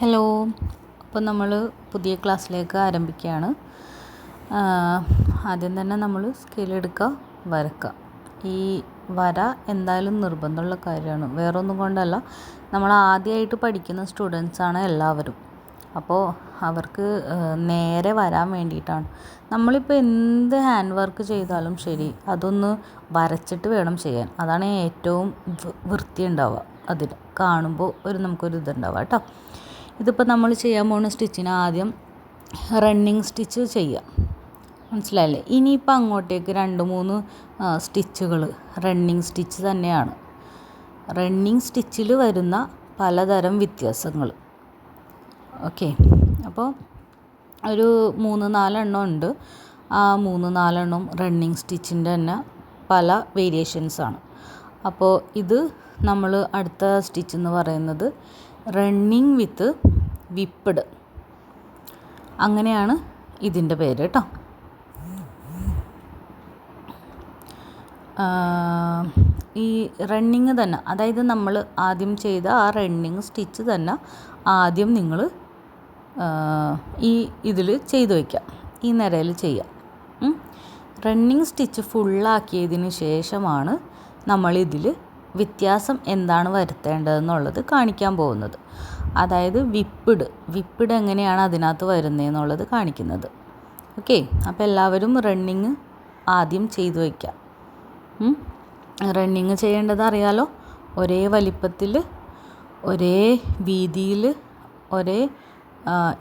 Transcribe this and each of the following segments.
Hello. അപ്പോൾ നമ്മൾ പുതിയ ക്ലാസ്സിലേക്ക് ആരംഭിക്കുകയാണ്. ആദ്യം തന്നെ നമ്മൾ സ്കെയിൽ എടുക്കുക വരക്കുക. ഈ വര എന്തായാലും നിർബന്ധമുള്ള കാര്യമാണ്. വേറൊന്നും കൊണ്ടല്ല. നമ്മൾ ആദ്യമായിട്ട് പഠിക്കുന്ന സ്റ്റുഡൻസാണ് എല്ലാവരും. അപ്പോൾ അവർക്ക് നേരെ വരാൻ വേണ്ടിയിട്ടാണ്. നമ്മളിപ്പോൾ എന്ത് ഹാൻഡ് വർക്ക് ചെയ്താലും ശരി അതൊന്ന് വരച്ചിട്ട് വേണം ചെയ്യാൻ. അതാണ് ഏറ്റവും വൃത്തി ഉണ്ടാവുക അതിൽ കാണുമ്പോൾ ഒരു നമുക്കൊരു ഇതുണ്ടാവുക കേട്ടോ. ഇതിപ്പോൾ നമ്മൾ ചെയ്യാൻ പോകുന്ന സ്റ്റിച്ചിന് ആദ്യം റണ്ണിങ് സ്റ്റിച്ച് ചെയ്യുക മനസ്സിലായില്ലേ? ഇനിയിപ്പോൾ അങ്ങോട്ടേക്ക് രണ്ട് മൂന്ന് സ്റ്റിച്ചുകൾ റണ്ണിങ് സ്റ്റിച്ച് തന്നെയാണ്. റണ്ണിങ് സ്റ്റിച്ചിൽ വരുന്ന പലതരം വ്യത്യാസങ്ങൾ ഓക്കെ? അപ്പോൾ ഒരു മൂന്ന് നാലെണ്ണം ഉണ്ട്. ആ മൂന്ന് നാലെണ്ണം റണ്ണിങ് സ്റ്റിച്ചിന്റെ തന്നെ പല വേരിയേഷൻസാണ് അപ്പോൾ ഇത് നമ്മൾ അടുത്ത സ്റ്റിച്ച് എന്ന് പറയുന്നത് റണ്ണിങ് വിത്ത് വിപ്പിഡ് അങ്ങനെയാണ് ഇതിന്റെ പേര് കേട്ടോ. ഈ റണ്ണിങ് തന്നെ അതായത് നമ്മൾ ആദ്യം ചെയ്ത ആ റണ്ണിങ് സ്റ്റിച്ച് തന്നെ ആദ്യം നിങ്ങൾ ഈ ഇതിൽ ചെയ്തു വയ്ക്കാം ഈ നിരയിൽ ചെയ്യാം റണ്ണിങ് സ്റ്റിച്ച് ഫുള്ളാക്കിയതിന് ശേഷമാണ് നമ്മളിതിൽ വ്യത്യാസം എന്താണ് വരുത്തേണ്ടതെന്നുള്ളത് കാണിക്കാൻ പോകുന്നത്. അതായത് വിപ്പിഡ് വിപ്പിഡ് എങ്ങനെയാണ് അതിനകത്ത് വരുന്നതെന്നുള്ളത് കാണിക്കുന്നത്. ഓക്കെ അപ്പോൾ എല്ലാവരും റണ്ണിങ് ആദ്യം ചെയ്തു വയ്ക്കാം. റണ്ണിങ് ചെയ്യേണ്ടത് അറിയാലോ? ഒരേ വലിപ്പത്തിൽ ഒരേ വീതിയിൽ ഒരേ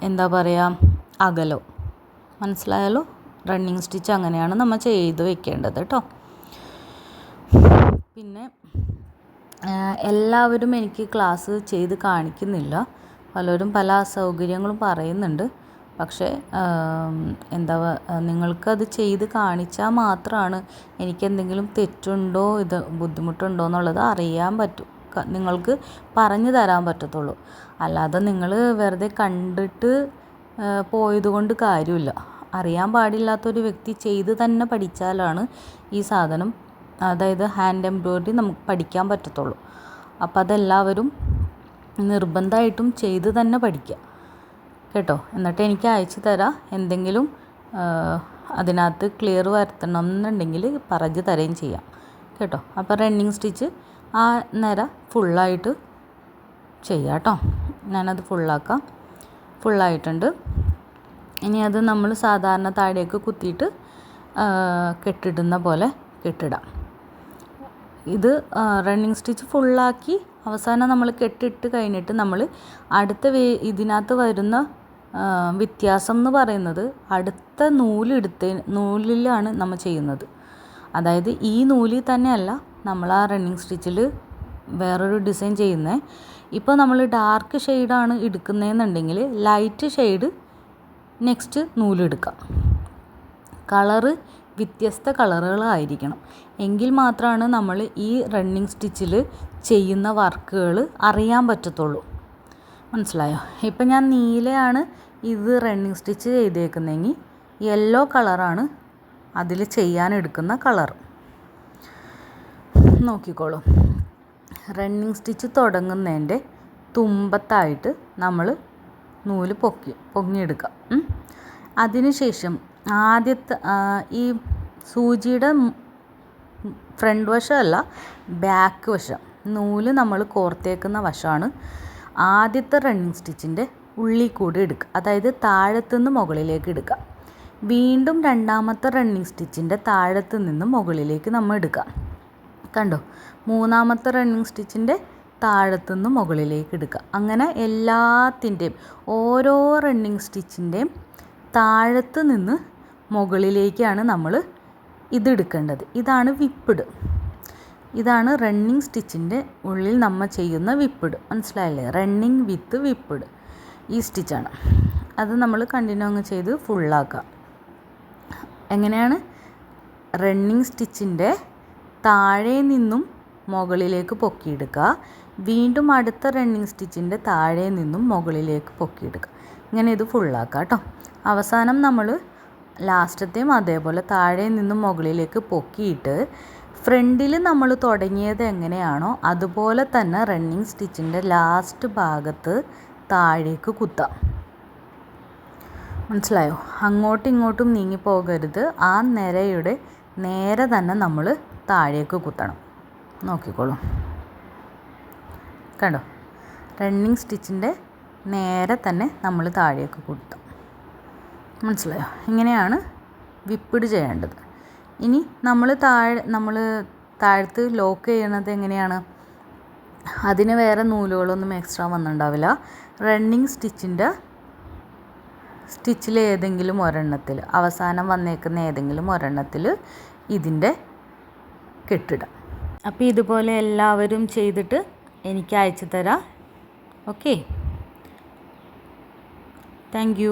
എന്താ പറയുക അകലോ. മനസ്സിലായാലോ റണ്ണിങ് സ്റ്റിച്ച് അങ്ങനെയാണ് നമ്മൾ ചെയ്ത് വെക്കേണ്ടത് കേട്ടോ. പിന്നെ എല്ലാവരും എനിക്ക് ക്ലാസ് ചെയ്ത് കാണിക്കുന്നില്ല. പലരും പല അസൗകര്യങ്ങളും പറയുന്നുണ്ട്. പക്ഷേ എന്താ നിങ്ങൾക്കത് ചെയ്ത് കാണിച്ചാൽ മാത്രമാണ് എനിക്കെന്തെങ്കിലും തെറ്റുണ്ടോ ഇത് ബുദ്ധിമുട്ടുണ്ടോ എന്നുള്ളത് അറിയാൻ പറ്റും. നിങ്ങൾക്ക് പറഞ്ഞു തരാൻ പറ്റത്തുള്ളൂ. അല്ലാതെ നിങ്ങൾ വെറുതെ കണ്ടിട്ട് പോയതുകൊണ്ട് കാര്യമില്ല. അറിയാൻ പാടില്ലാത്തൊരു വ്യക്തി ചെയ്ത് തന്നെ പഠിച്ചാലാണ് ഈ സാധനം അതായത് ഹാൻഡ് എംബ്രോയ്ഡറി നമുക്ക് പഠിക്കാൻ പറ്റത്തുള്ളൂ. അപ്പോൾ അതെല്ലാവരും നിർബന്ധമായിട്ടും ചെയ്ത് തന്നെ പഠിക്കുക കേട്ടോ? എന്നിട്ട് എനിക്ക് അയച്ചു തരാം. എന്തെങ്കിലും അതിനകത്ത് ക്ലിയർ വരുത്തണം എന്നുണ്ടെങ്കിൽ പറഞ്ഞു തരുകയും ചെയ്യാം. കേട്ടോ? അപ്പോൾ റണ്ണിങ് സ്റ്റിച്ച് ആ നിര ഫുള്ളായിട്ട് ചെയ്യാം കേട്ടോ? ഞാനത് ഫുള്ളാക്കാം ഫുള്ളായിട്ടുണ്ട് ഇനി അത് നമ്മൾ സാധാരണ താഴേക്ക് കുത്തിയിട്ട് കെട്ടിടുന്ന പോലെ കെട്ടിടാം. ഇത് റണ്ണിങ് സ്റ്റിച്ച് ഫുള്ളാക്കി അവസാനം നമ്മൾ കെട്ടിട്ട് കഴിഞ്ഞിട്ട് നമ്മൾ അടുത്ത വേ ഇതിനകത്ത് വരുന്ന വ്യത്യാസം എന്ന് പറയുന്നത് അടുത്ത നൂലെടുത്ത് നൂലിലാണ് നമ്മൾ ചെയ്യുന്നത്. അതായത് ഈ നൂലിൽ തന്നെയല്ല നമ്മൾ ആ റണ്ണിങ് സ്റ്റിച്ചിൽ വേറൊരു ഡിസൈൻ ചെയ്യുന്നത് ഇപ്പോൾ നമ്മൾ ഡാർക്ക് ഷെയ്ഡാണ് എടുക്കുന്നതെന്നുണ്ടെങ്കിൽ ലൈറ്റ് ഷെയ്ഡ് നെക്സ്റ്റ് നൂലെടുക്കാം കളറ് വ്യത്യസ്ത കളറുകളായിരിക്കണം. എങ്കിൽ മാത്രമാണ് നമ്മൾ ഈ റണ്ണിങ് സ്റ്റിച്ചിൽ ചെയ്യുന്ന വർക്കുകൾ അറിയാൻ പറ്റത്തുള്ളൂ. മനസ്സിലായോ? ഇപ്പം ഞാൻ നീലയാണ് ഇത് റണ്ണിങ് സ്റ്റിച്ച് ചെയ്തേക്കുന്നതെങ്കിൽ യെല്ലോ കളറാണ് അതിൽ ചെയ്യാൻ എടുക്കുന്ന കളർ നോക്കിക്കോളൂ. റണ്ണിങ് സ്റ്റിച്ച് തുടങ്ങുന്നതിന്റെ തുമ്പത്തായിട്ട് നമ്മൾ നൂൽ പൊക്കി പൊങ്ങിയെടുക്കാം അതിനുശേഷം ആദ്യത്തെ ഈ സൂചിയുടെ ഫ്രണ്ട് വശമല്ല ബാക്ക് വശം. നൂൽ നമ്മൾ കോർത്തേക്കുന്ന വശമാണ്. ആദ്യത്തെ റണ്ണിങ് സ്റ്റിച്ചിന്റെ ഉള്ളിൽ കൂടി എടുക്കുക. അതായത് താഴത്തുനിന്ന് മുകളിലേക്ക് എടുക്കുക. വീണ്ടും രണ്ടാമത്തെ റണ്ണിങ് സ്റ്റിച്ചിന്റെ താഴത്ത് നിന്ന് മുകളിലേക്ക് നമ്മൾ എടുക്കുക. കണ്ടോ? മൂന്നാമത്തെ റണ്ണിങ് സ്റ്റിച്ചിന്റെ താഴത്തുനിന്ന് മുകളിലേക്ക് എടുക്കുക. അങ്ങനെ എല്ലാത്തിന്റെയും ഓരോ റണ്ണിങ് സ്റ്റിച്ചിന്റെയും താഴത്ത് നിന്ന് മുകളിലേക്കാണ് നമ്മൾ ഇതെടുക്കേണ്ടത്. ഇതാണ് വിപ്പിട്. ഇതാണ് റണ്ണിങ് സ്റ്റിച്ചിന്റെ ഉള്ളിൽ നമ്മൾ ചെയ്യുന്ന വിപ്പിട്. മനസ്സിലായില്ലേ? Running with whipped. ഈ സ്റ്റിച്ചാണ് അത് നമ്മൾ കണ്ടിന്യൂ അങ്ങ് ചെയ്ത് ഫുള്ളാക്കുക എങ്ങനെയാണ്? റണ്ണിങ് സ്റ്റിച്ചിന്റെ താഴെ നിന്നും മുകളിലേക്ക് പൊക്കിയെടുക്കുക. വീണ്ടും അടുത്ത റണ്ണിങ് സ്റ്റിച്ചിന്റെ താഴെ നിന്നും മുകളിലേക്ക് പൊക്കിയെടുക്കുക. ഇങ്ങനെ ഇത് ഫുള്ളാക്കുക കേട്ടോ. അവസാനം നമ്മൾ ലാസ്റ്റത്തെയും അതേപോലെ താഴെ നിന്നും മുകളിലേക്ക് പൊക്കിയിട്ട് ഫ്രണ്ടിൽ നമ്മൾ തുടങ്ങിയത് എങ്ങനെയാണോ അതുപോലെ തന്നെ റണ്ണിങ് സ്റ്റിച്ചിന്റെ ലാസ്റ്റ് ഭാഗത്ത് താഴേക്ക് കുത്താം. മനസ്സിലായോ? അങ്ങോട്ടും ഇങ്ങോട്ടും നീങ്ങി പോകരുത്. ആ നിരയുടെ നേരെ തന്നെ നമ്മൾ താഴേക്ക് കുത്തണം. നോക്കിക്കോളൂ. കണ്ടോ? റണ്ണിങ് സ്റ്റിച്ചിന്റെ നേരെ തന്നെ നമ്മൾ താഴേക്ക് കുത്താം. മനസ്സിലായോ? ഇങ്ങനെയാണ് വിപ്പിട് ചെയ്യേണ്ടത്. ഇനി നമ്മൾ താഴെ നമ്മൾ താഴത്ത് ലോക്ക് ചെയ്യണത് എങ്ങനെയാണ്? അതിന് വേറെ നൂലുകളൊന്നും എക്സ്ട്രാ വന്നിട്ടുണ്ടാവില്ല. റണ്ണിങ് സ്റ്റിച്ചിന്റെ സ്റ്റിച്ചിൽ ഏതെങ്കിലും ഒരെണ്ണത്തിൽ അവസാനം വന്നേക്കുന്ന ഏതെങ്കിലും ഒരെണ്ണത്തിൽ ഇതിന്റെ കെട്ടിടാം. അപ്പോൾ ഇതുപോലെ എല്ലാവരും ചെയ്തിട്ട് എനിക്ക് അയച്ചു തരാം. Okay thank